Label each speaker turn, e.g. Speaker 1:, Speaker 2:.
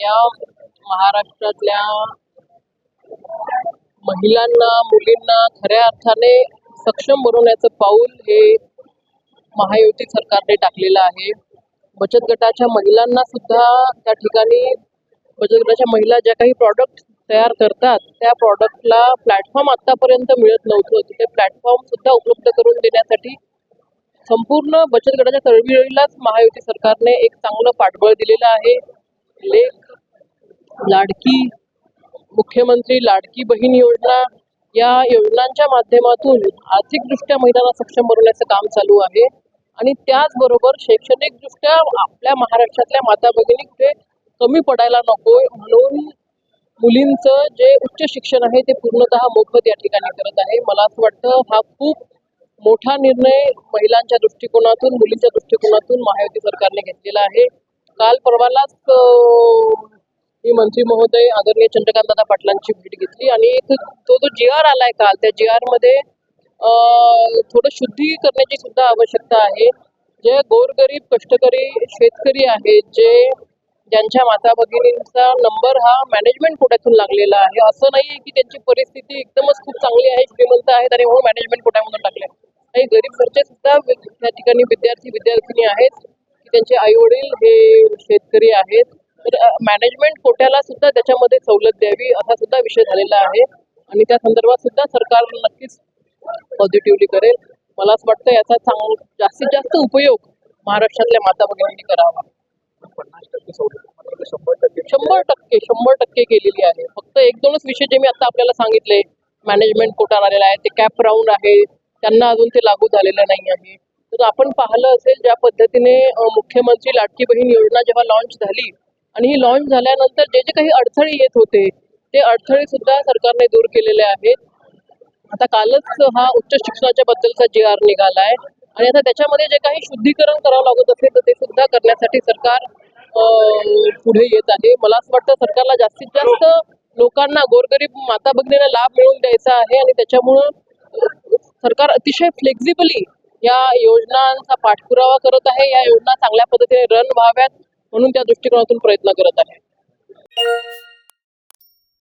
Speaker 1: या महाराष्ट्रातल्या महिलांना मुलींना खऱ्या अर्थाने सक्षम बनवण्याचं पाऊल हे महायुती सरकारने टाकलेलं आहे. बचत गटाच्या महिलांना सुद्धा त्या ठिकाणी बचत गटाच्या महिला ज्या काही प्रॉडक्ट तयार करतात त्या प्रॉडक्टला प्लॅटफॉर्म आतापर्यंत मिळत नव्हतं. तिथे प्लॅटफॉर्म सुद्धा उपलब्ध करून देण्यासाठी संपूर्ण बचत गटाच्या चळवळीलाच महायुती सरकारने एक चांगलं पाठबळ दिलेलं आहे. लेख लाडकी मुख्यमंत्री लाडकी बहीण योजना या योजनांच्या माध्यमातून आर्थिकदृष्ट्या महिलांना सक्षम बनवण्याचं काम चालू आहे. आणि त्याचबरोबर शैक्षणिकदृष्ट्या आपल्या महाराष्ट्रातल्या माता भगिनी कुठे कमी पडायला नकोय. म्हणून मुलींचं जे उच्च शिक्षण आहे ते पूर्णतः मोफत या ठिकाणी करत आहे. मला असं वाटतं हा खूप मोठा निर्णय महिलांच्या दृष्टिकोनातून मुलींच्या दृष्टिकोनातून महायुती सरकारने घेतलेला आहे. काल परवालाच मी मंत्री महोदय आदरणीय चंद्रकांतदादा पाटलांची भेट घेतली आणि तो तो जो जी आर आलाय काल त्या जी आरमध्ये थोडं शुद्धी करण्याची सुद्धा आवश्यकता आहे. जे गोरगरीब कष्टकरी शेतकरी आहेत जे ज्यांच्या माता भगिनींचा नंबर हा मॅनेजमेंट कोट्यातून लागलेला आहे. असं नाही की त्यांची परिस्थिती एकदमच खूप चांगली आहे श्रीमंत आहेत आणि हो म्हणून मॅनेजमेंट कोट्यामधून टाकले काही गरीब घरचे सुद्धा त्या ठिकाणी विद्यार्थी विद्यार्थिनी आहेत की त्यांचे आई वडील हे शेतकरी आहेत. तर मॅनेजमेंट कोट्याला सुद्धा त्याच्यामध्ये सवलत द्यावी असा सुद्धा विषय झालेला आहे. आणि त्या संदर्भात सुद्धा सरकार नक्कीच पॉझिटिव्हली करेल. मला असं वाटतं याचा चांग जास्तीत जास्त उपयोग महाराष्ट्रातल्या माता भगिनींनी करावा.
Speaker 2: शंभर टक्के
Speaker 1: शंभर टक्के केलेली आहे. फक्त एक दोनच विषय जे मी आता आपल्याला सांगितले मॅनेजमेंट कोटा आलेला आहे ते कॅप राऊंड आहे त्यांना अजून ते लागू झालेलं नाही आहे. तर आपण पाहिलं असेल ज्या पद्धतीने मुख्यमंत्री लाडकी बहीण योजना जेव्हा लॉन्च झाली आणि ही लॉन्च झाल्यानंतर जे जे काही अडथळे येत होते ते अडथळे सुद्धा सरकारने दूर केलेले आहेत. आता कालच हा उच्च शिक्षणाच्या बद्दलचा जी आर निघालाय आणि आता त्याच्यामध्ये जे काही शुद्धीकरण करावं लागत असेल तर ते सुद्धा करण्यासाठी सरकार पुढे येत आहे. मला असं वाटतं सरकारला जास्तीत जास्त लोकांना गोरगरीब माता भगिनीला लाभ मिळवून द्यायचा आहे आणि त्याच्यामुळं सरकार अतिशय फ्लेक्झिबली या योजनांचा पाठपुरावा करत आहे. या योजना चांगल्या पद्धतीने रन व्हाव्यात. म्हणून त्या दृष्टिकोनातून प्रयत्न करत आहे.